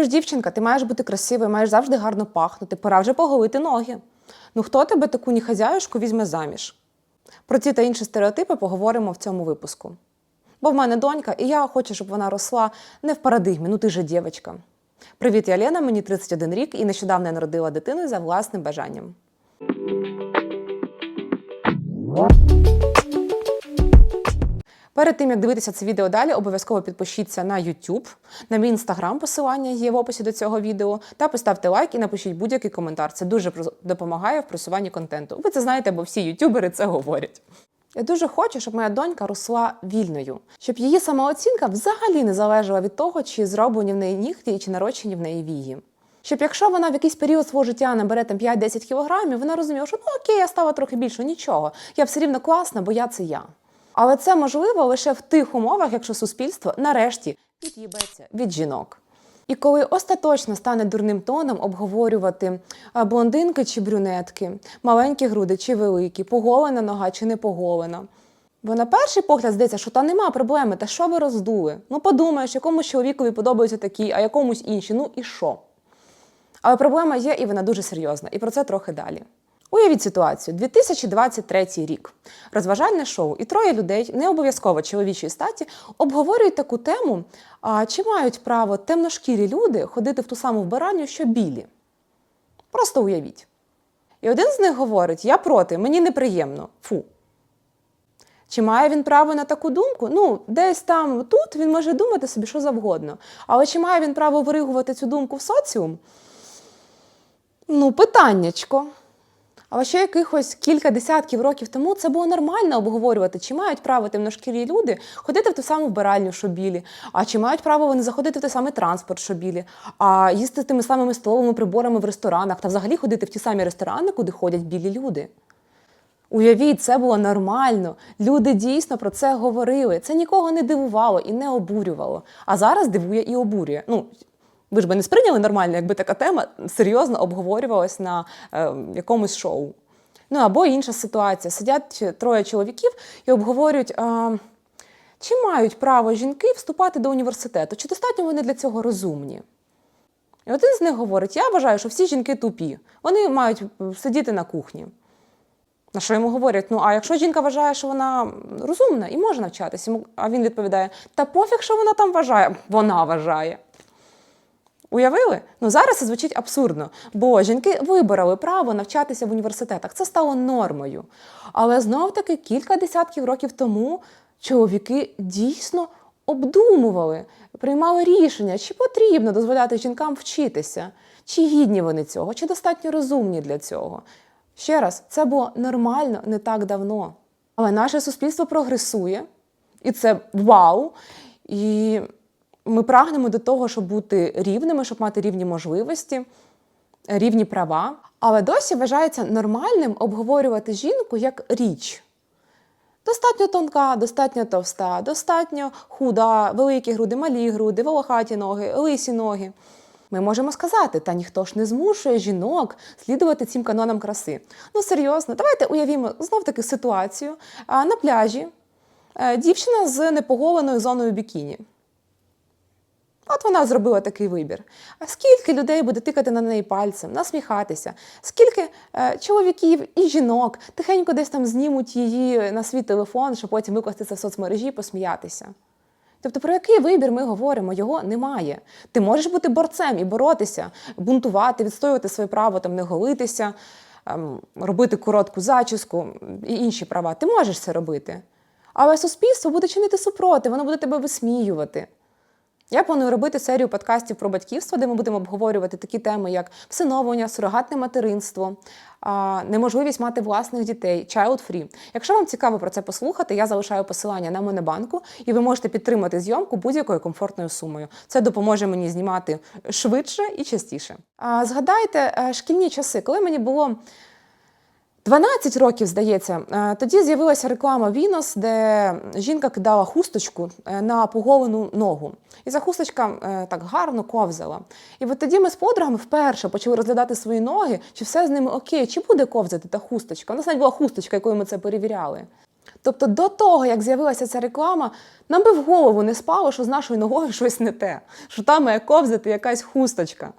Ти ж дівчинка, ти маєш бути красивою, маєш завжди гарно пахнути, пора вже поголити ноги. Ну хто тебе таку ніхазяюшку візьме заміж? Про ці та інші стереотипи поговоримо в цьому випуску. Бо в мене донька, і я хочу, щоб вона росла не в парадигмі, ну ти же дівчинка. Привіт, я Лена, мені 31 рік і нещодавно я народила дитину за власним бажанням. Перед тим як дивитися це відео далі, обов'язково підпишіться на YouTube, на мій інстаграм, посилання є в описі до цього відео, та поставте лайк і напишіть будь-який коментар. Це дуже допомагає в просуванні контенту. Ви це знаєте, бо всі ютубери це говорять. Я дуже хочу, щоб моя донька росла вільною, щоб її самооцінка взагалі не залежала від того, чи зроблені в неї нігті чи нарощені в неї вії. Щоб якщо вона в якийсь період свого життя набере там 5-10 кілограмів, вона розуміла, що ну окей, я стала трохи більше, нічого. Я все рівно класна, бо я це я. Але це можливо лише в тих умовах, якщо суспільство нарешті від'їбеться від жінок. І коли остаточно стане дурним тоном обговорювати блондинки чи брюнетки, маленькі груди чи великі, поголена нога чи не поголена. Бо на перший погляд здається, що та нема проблеми, та що ви роздули? Ну подумаєш, якомусь чоловікові подобаються такі, а якомусь інші. Ну і що? Але проблема є, і вона дуже серйозна. І про це трохи далі. Уявіть ситуацію: 2023 рік. Розважальне шоу, і троє людей, не обов'язково чоловічої статі, обговорюють таку тему: а чи мають право темношкірі люди ходити в ту саму вбиранню, що білі? Просто уявіть. І один з них говорить: Я проти, мені неприємно. Фу. Чи має він право на таку думку? Ну, десь там тут він може думати собі що завгодно. Але чи має він право виригувати цю думку в соціум? Ну, питаннячко. Але ще якихось кілька десятків років тому це було нормально обговорювати, чи мають право темношкірі люди ходити в ту саму вбиральню, що білі, а чи мають право вони заходити в той самий транспорт, що білі, а їсти тими самими столовими приборами в ресторанах та взагалі ходити в ті самі ресторани, куди ходять білі люди. Уявіть, це було нормально. Люди дійсно про це говорили. Це нікого не дивувало і не обурювало. А зараз дивує і обурює. Ну, ви ж би не сприйняли нормально, якби така тема серйозно обговорювалась на е, якомусь шоу. Ну або інша ситуація. Сидять троє чоловіків і обговорюють, а, чи мають право жінки вступати до університету, чи достатньо вони для цього розумні. І один з них говорить: я вважаю, що всі жінки тупі, вони мають е, сидіти на кухні. На що йому говорять: ну а якщо жінка вважає, що вона розумна і може навчатися, а він відповідає: та пофіг, що вона там вважає, вона вважає. Уявили? Ну зараз це звучить абсурдно, бо жінки вибороли право навчатися в університетах. Це стало нормою. Але знов таки кілька десятків років тому чоловіки дійсно обдумували, приймали рішення, чи потрібно дозволяти жінкам вчитися, чи гідні вони цього, чи достатньо розумні для цього. Ще раз, це було нормально не так давно. Але наше суспільство прогресує, і це вау. І ми прагнемо до того, щоб бути рівними, щоб мати рівні можливості, рівні права. Але досі вважається нормальним обговорювати жінку як річ. Достатньо тонка, достатньо товста, достатньо худа, великі груди, малі груди, волохаті ноги, лисі ноги. Ми можемо сказати, та ніхто ж не змушує жінок слідувати цим канонам краси. Ну серйозно, давайте уявімо знов таки ситуацію на пляжі. е, Дівчина з непоголеною зоною бікіні. От вона зробила такий вибір. А скільки людей буде тикати на неї пальцем, насміхатися? Скільки е, чоловіків і жінок тихенько десь там знімуть її на свій телефон, щоб потім викласти це в соцмережі і посміятися? Тобто, про який вибір ми говоримо? Його немає. Ти можеш бути борцем і боротися, бунтувати, відстоювати своє право, там не голитися, ем, робити коротку зачіску і інші права. Ти можеш це робити. Але суспільство буде чинити супроти, воно буде тебе висміювати. Я планую робити серію подкастів про батьківство, де ми будемо обговорювати такі теми, як всиновлення, сурогатне материнство, неможливість мати власних дітей, child free. Якщо вам цікаво про це послухати, я залишаю посилання на Монобанку, і ви можете підтримати зйомку будь-якою комфортною сумою. Це допоможе мені знімати швидше і частіше. Згадайте е, шкільні часи, коли мені було 12 років, здається, е, тоді з'явилася реклама Вінос, де жінка кидала хусточку е, на поголену ногу. І ця хусточка е, так гарно ковзала. І от тоді ми з подругами вперше почали розглядати свої ноги, чи все з ними окей, чи буде ковзати та хусточка. У нас навіть була хусточка, якою ми це перевіряли. Тобто до того, як з'явилася ця реклама, нам би в голову не спало, що з нашою ногою щось не те, що там має ковзати якась хусточка.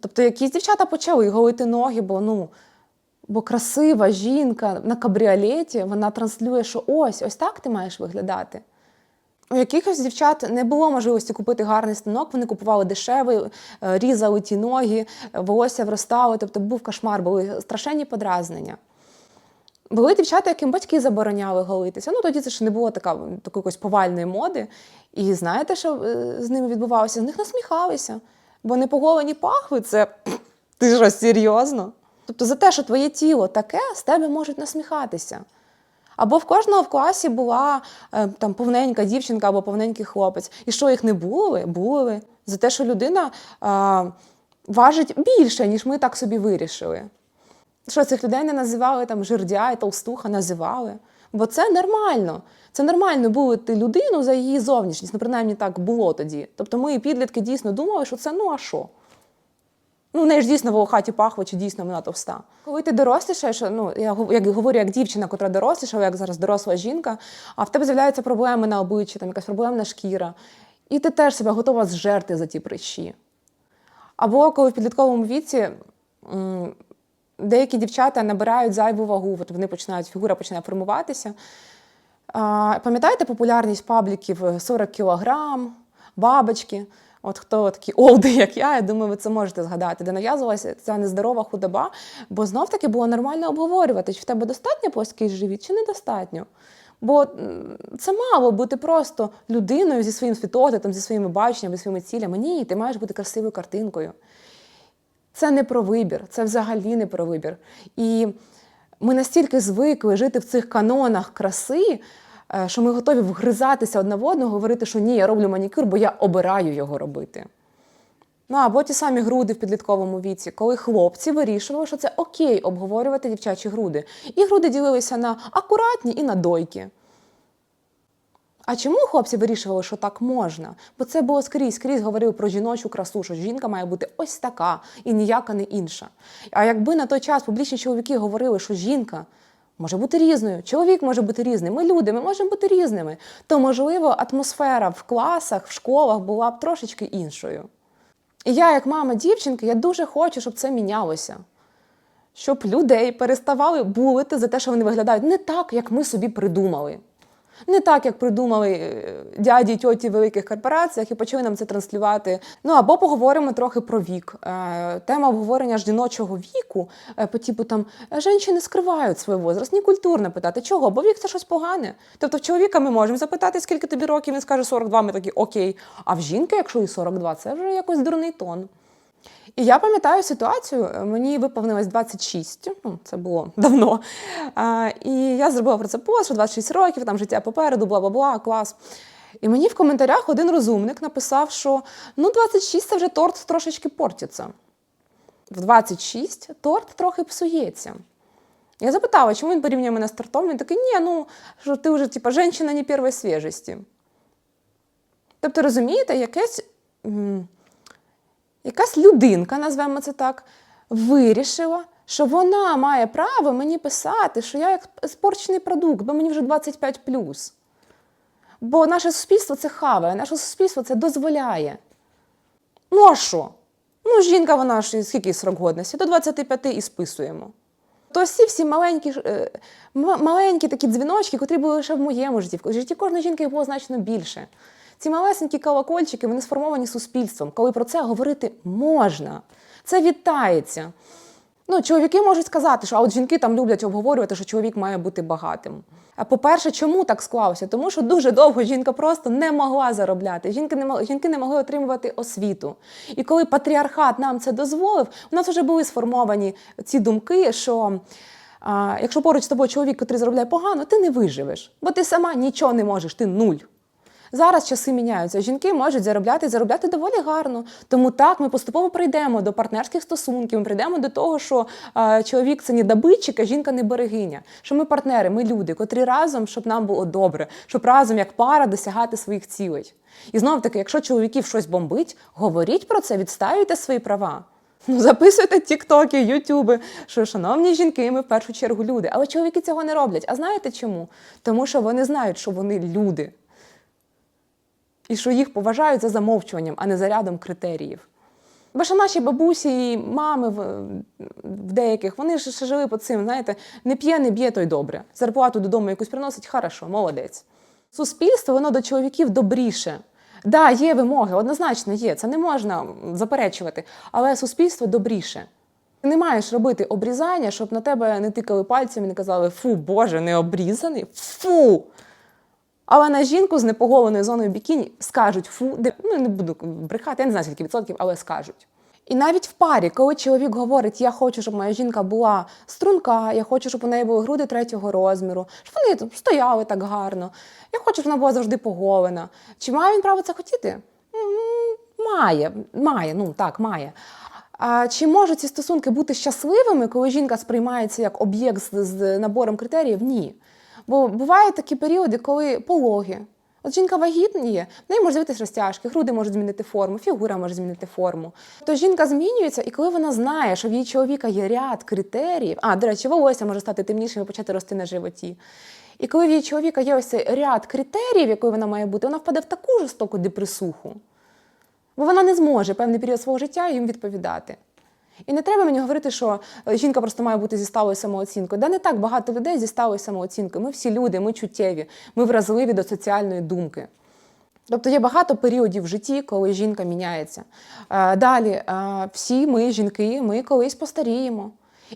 Тобто якісь дівчата почали голити ноги, бо ну. Бо красива жінка на кабріолеті, вона транслює, що ось, ось так ти маєш виглядати. У якихось дівчат не було можливості купити гарний станок, вони купували дешевий, е, різали ті ноги, волосся вростало, тобто був кошмар, були страшенні подразнення. Були дівчата, яким батьки забороняли голитися. Ну тоді це ж не було така, такої повальної моди. І знаєте, що е, з ними відбувалося? З них насміхалися. Бо непоголені пахви це ти що, серйозно? Тобто за те, що твоє тіло таке, з тебе можуть насміхатися. Або в кожного в класі була е, там повненька дівчинка або повненький хлопець. І що їх не були? Були. За те, що людина а, важить більше, ніж ми так собі вирішили. Що цих людей не називали там жердя і толстуха, називали. Бо це нормально. Це нормально булити людину за її зовнішність. Ну, принаймні так було тоді. Тобто ми, підлітки, дійсно думали, що це ну а що? Ну, в неї ж дійсно волохаті пахви, чи дійсно вона товста. Коли ти дорослішаєш, ну я як говорю як дівчина, котра доросліша, як зараз доросла жінка, а в тебе з'являються проблеми на обличчі, там якась проблемна шкіра, і ти теж себе готова зжерти за ті прищі. Або коли в підлітковому віці деякі дівчата набирають зайву вагу, от вони починають, фігура починає формуватися. Пам'ятаєте популярність пабліків е, 40 кілограм, бабочки? От хто такі олди, як я, я думаю, ви це можете згадати, де нав'язувалася ця нездорова худоба, бо знов таки було нормально обговорювати, чи в тебе достатньо плоский живіт, чи недостатньо. Бо це мало бути просто людиною зі своїм світоглядом, зі своїми баченнями, зі своїми цілями. Ні, ти маєш бути красивою картинкою. Це не про вибір, це взагалі не про вибір. І ми настільки звикли жити в цих канонах краси, що ми готові вгризатися одне в одного, говорити, що ні, я роблю манікюр, бо я обираю його робити. Ну або ті самі груди в підлітковому віці, коли хлопці вирішували, що це окей обговорювати дівчачі груди. І груди ділилися на акуратні і на дойки. А чому хлопці вирішували, що так можна? Бо це було скрізь, скрізь говорили про жіночу красу, що жінка має бути ось така і ніяка не інша. А якби на той час публічні чоловіки говорили, що жінка може бути різною, чоловік може бути різним, ми люди, ми можемо бути різними, то можливо атмосфера в класах, в школах була б трошечки іншою. І я, як мама дівчинки, я дуже хочу, щоб це мінялося. Щоб людей переставали булити за те, що вони виглядають не так, як ми собі придумали. Не так, як придумали е, дяді й тьоті в великих корпораціях і почали нам це транслювати. Ну або поговоримо трохи про вік. Е, Тема обговорення жіночого віку, е, по типу там жінки скривають свій возраст, ні культурно питати. Чого? Бо вік це щось погане. Тобто в чоловіка ми можемо запитати, скільки тобі років, він скаже 42, ми такі окей. А в жінки, якщо і 42, це вже якось дурний тон. І я пам'ятаю ситуацію, мені виповнилось 26, ну, це було давно. І я зробила про це пост, що 26 років, там життя попереду, бла бла бла, клас. І мені в коментарях один розумник написав, що ну 26 це вже торт трошечки портиться. В 26 торт трохи псується. Я запитала, чому він порівнює мене з тортом. Він такий, ні, ну що ти вже типа жінка не першої свіжості. Тобто, розумієте, якесь. Якась людинка, назвемо це так, вирішила, що вона має право мені писати, що я як спорчений продукт, бо мені вже 25 Бо наше суспільство це хаває, наше суспільство це дозволяє. Ну а що? Ну, жінка, вона ж скільки срок годності? До 25 і списуємо. То всі всі маленькі, е, маленькі такі дзвіночки, котрі були лише в моєму житті. В житті кожної жінки було значно більше. Ці малесенькі колокольчики, вони сформовані суспільством, коли про це говорити можна. Це вітається. Ну, чоловіки можуть сказати, що а от жінки там люблять обговорювати, що чоловік має бути багатим. А по-перше, чому так склалося? Тому що дуже довго жінка просто не могла заробляти. Жінки не могли, жінки не могли отримувати освіту. І коли патріархат нам це дозволив, у нас вже були сформовані ці думки, що а, якщо поруч з тобою чоловік, який заробляє погано, ти не виживеш, бо ти сама нічого не можеш, ти нуль. Зараз часи міняються. Жінки можуть заробляти заробляти доволі гарно. Тому так ми поступово прийдемо до партнерських стосунків. Ми прийдемо до того, що е, чоловік це не добитчик, а жінка не берегиня. Що ми партнери, ми люди, котрі разом, щоб нам було добре, щоб разом як пара досягати своїх цілей. І знов таки, якщо чоловіків щось бомбить, говоріть про це, відстаюйте свої права. Ну, записуйте тіктоки, ютюби, що шановні жінки, ми в першу чергу люди. Але чоловіки цього не роблять. А знаєте чому? Тому що вони знають, що вони люди. І що їх поважають за замовчуванням, а не за рядом критеріїв. Бо що наші бабусі і мами в, деяких, вони ж жили по цим, знаєте, не п'є, не б'є, то й добре. Зарплату додому якусь приносить, хорошо, молодець. Суспільство, воно до чоловіків добріше. Да, є вимоги, однозначно є, це не можна заперечувати, але суспільство добріше. Ти не маєш робити обрізання, щоб на тебе не тикали пальцями і не казали фу, Боже, не обрізаний, фу. Але на жінку з непоголеною зоною бікіні скажуть фу, де ну не буду брехати, я не знаю скільки відсотків, але скажуть. І навіть в парі, коли чоловік говорить, я хочу, щоб моя жінка була струнка, я хочу, щоб у неї були груди третього розміру, щоб вони стояли так гарно. Я хочу, щоб вона була завжди поголена. Чи має він право це хотіти? Має, має, ну так, має. А чи можуть ці стосунки бути щасливими, коли жінка сприймається як об'єкт з набором критеріїв? Ні. Бо бувають такі періоди, коли пологи. От жінка вагітніє, в неї можуть з'явитися розтяжки, груди можуть змінити форму, фігура може змінити форму. То жінка змінюється, і коли вона знає, що в її чоловіка є ряд критеріїв, а, до речі, волосся може стати темнішим і почати рости на животі. І коли в її чоловіка є ось ряд критеріїв, якою вона має бути, вона впаде в таку жорстоку депресуху. Бо вона не зможе певний період свого життя їм відповідати. І не треба мені говорити, що е, жінка просто має бути зі сталою самооцінкою. Да не так багато людей зі сталою самооцінкою. Ми всі люди, ми чуттєві, ми вразливі до соціальної думки. Тобто є багато періодів в житті, коли жінка міняється. Е, Далі, е, всі ми, жінки, ми колись постаріємо.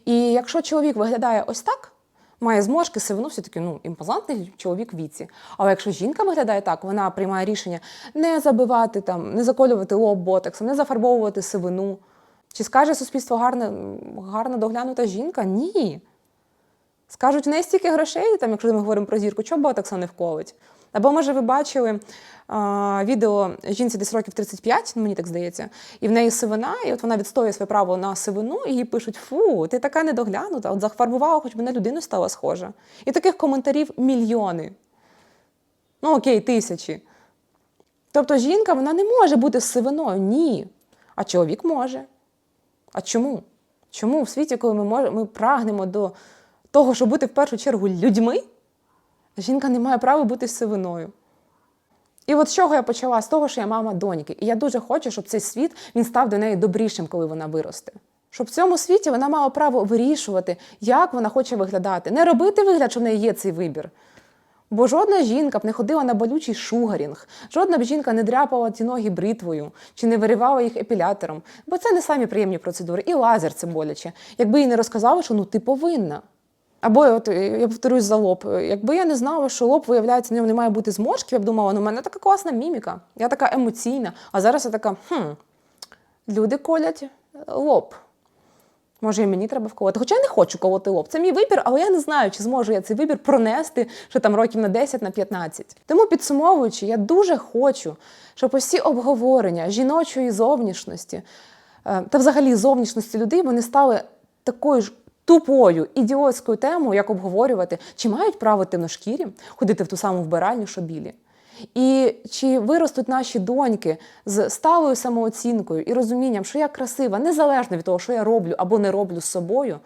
І якщо чоловік виглядає ось так, має зморшки, сивину, все таки ну, імпозантний чоловік в віці. Але якщо жінка виглядає так, вона приймає рішення не забивати, там, не заколювати лоб ботексом, не зафарбовувати сивину. Чи скаже суспільство гарна, гарно доглянута жінка? Ні. Скажуть, в неї стільки грошей, там, якщо ми говоримо про зірку, чого ботокса не вколить? Або, може, ви бачили а, відео жінці десь років 35, ну, мені так здається, і в неї сивина, і от вона відстоює своє право на сивину, і їй пишуть: фу, ти така недоглянута, от зафарбувала, хоч би на людину стала схожа. І таких коментарів мільйони. Ну, окей, тисячі. Тобто жінка вона не може бути сивиною. Ні. А чоловік може. А чому? Чому в світі, коли ми мож- ми прагнемо до того, щоб бути в першу чергу людьми, жінка не має права бути сивиною? І от з чого я почала? З того, що я мама доньки. І я дуже хочу, щоб цей світ він став до неї добрішим, коли вона виросте. Щоб в цьому світі вона мала право вирішувати, як вона хоче виглядати. Не робити вигляд, що в неї є цей вибір. Бо жодна жінка б не ходила на болючий шугарінг, жодна б жінка не дряпала ті ноги бритвою чи не виривала їх епілятором, бо це не самі приємні процедури, і лазер це боляче. Якби їй не розказали, що ну ти повинна. Або от е, я повторюсь за лоб. Якби я не знала, що лоб, виявляється, в ньому не має бути зморшків, я б думала, ну в мене така класна міміка, я така емоційна. А зараз я така, хм, люди колять лоб. Може, і мені треба вколоти. Хоча я не хочу колоти лоб. Це мій вибір, але я не знаю, чи зможу я цей вибір пронести ще там років на 10, на 15. Тому підсумовуючи, я дуже хочу, щоб усі обговорення жіночої зовнішності е, та взагалі зовнішності людей вони стали такою ж тупою ідіотською темою, як обговорювати, чи мають право темношкірі ходити в ту саму вбиральню, що білі. І чи виростуть наші доньки з сталою самооцінкою і розумінням, що я красива, незалежно від того, що я роблю або не роблю з собою,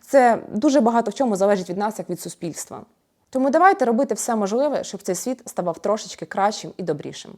це дуже багато в чому залежить від нас, як від суспільства. Тому давайте робити все можливе, щоб цей світ ставав трошечки кращим і добрішим.